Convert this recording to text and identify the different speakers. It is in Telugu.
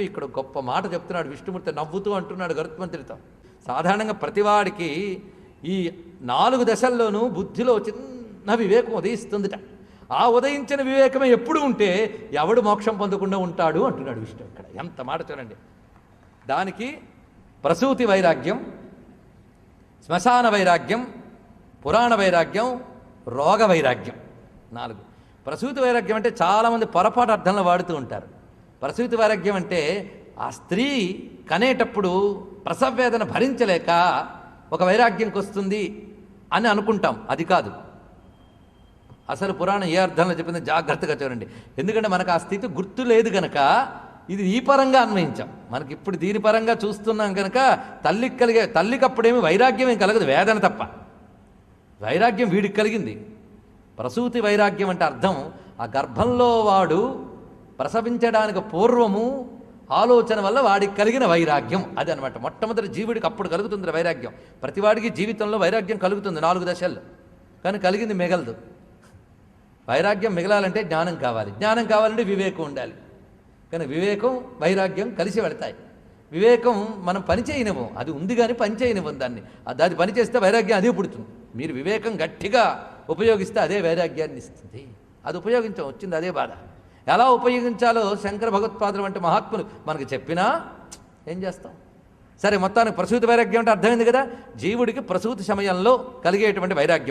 Speaker 1: ఇక్కడ గొప్ప మాట చెప్తున్నాడు విష్ణుమూర్తి నవ్వుతూ అంటున్నాడు గరుత్మంతుడితో. సాధారణంగా ప్రతివాడికి ఈ నాలుగు దశల్లోనూ బుద్ధిలో చిన్న వివేకం ఉదయిస్తుందిట. ఆ ఉదయించిన వివేకమే ఎప్పుడు ఉంటే ఎవడు మోక్షం పొందకుండా ఉంటాడు అంటున్నాడు విష్ణు ఇక్కడ. ఎంత మాట చూడండి. దానికి ప్రసూతి వైరాగ్యం శ్మశాన వైరాగ్యం పురాణ వైరాగ్యం రోగ వైరాగ్యం నాలుగు. ప్రసూతి వైరాగ్యం అంటే చాలామంది పొరపాటు అర్థంలో వాడుతూ ఉంటారు. ప్రసూతి వైరాగ్యం అంటే ఆ స్త్రీ కనేటప్పుడు ప్రసవ వేదన భరించలేక ఒక వైరాగ్యంకి వస్తుంది అని అనుకుంటాం. అది కాదు. అసలు పురాణం ఏ అర్థంలో చెప్పింది జాగ్రత్తగా చూడండి. ఎందుకంటే మనకు ఆ స్థితి గుర్తు లేదు గనక ఇది ఈ పరంగా అన్వయించాం. మనకి ఇప్పుడు దీని పరంగా చూస్తున్నాం కనుక తల్లికి కలిగే తల్లికి అప్పుడేమి వైరాగ్యం ఏం కలగదు వేదన తప్ప. వైరాగ్యం వీడికి కలిగింది. ప్రసూతి వైరాగ్యం అంటే అర్థం ఆ గర్భంలో వాడు ప్రసవించడానికి పూర్వము ఆలోచన వల్ల వాడికి కలిగిన వైరాగ్యం. అది అనమాట మొట్టమొదటి జీవుడికి అప్పుడు కలుగుతుంది వైరాగ్యం. ప్రతివాడికి జీవితంలో వైరాగ్యం కలుగుతుంది నాలుగు దశల్లో కానీ కలిగింది మిగలదు. వైరాగ్యం మిగలాలంటే జ్ఞానం కావాలి. జ్ఞానం కావాలంటే వివేకం ఉండాలి. కానీ వివేకం వైరాగ్యం కలిసి వెళతాయి. వివేకం మనం పని చేయనివ్వం. అది ఉంది కానీ పని చేయనివ్వం దాన్ని. అది అది పని చేస్తే వైరాగ్యం అదే పుడుతుంది. మీరు వివేకం గట్టిగా ఉపయోగిస్తే అదే వైరాగ్యాన్ని ఇస్తుంది. అది ఉపయోగించం. వచ్చింది అదే బాధ. ఎలా ఉపయోగించాలో శంకర భగవత్పాదులు వంటి మహాత్ములు మనకు చెప్పినా ఏం చేస్తాం? సరే మొత్తానికి ప్రసూతి వైరాగ్యం అంటే అర్థమైంది కదా? జీవుడికి ప్రసూతి సమయంలో కలిగేటువంటి వైరాగ్యం.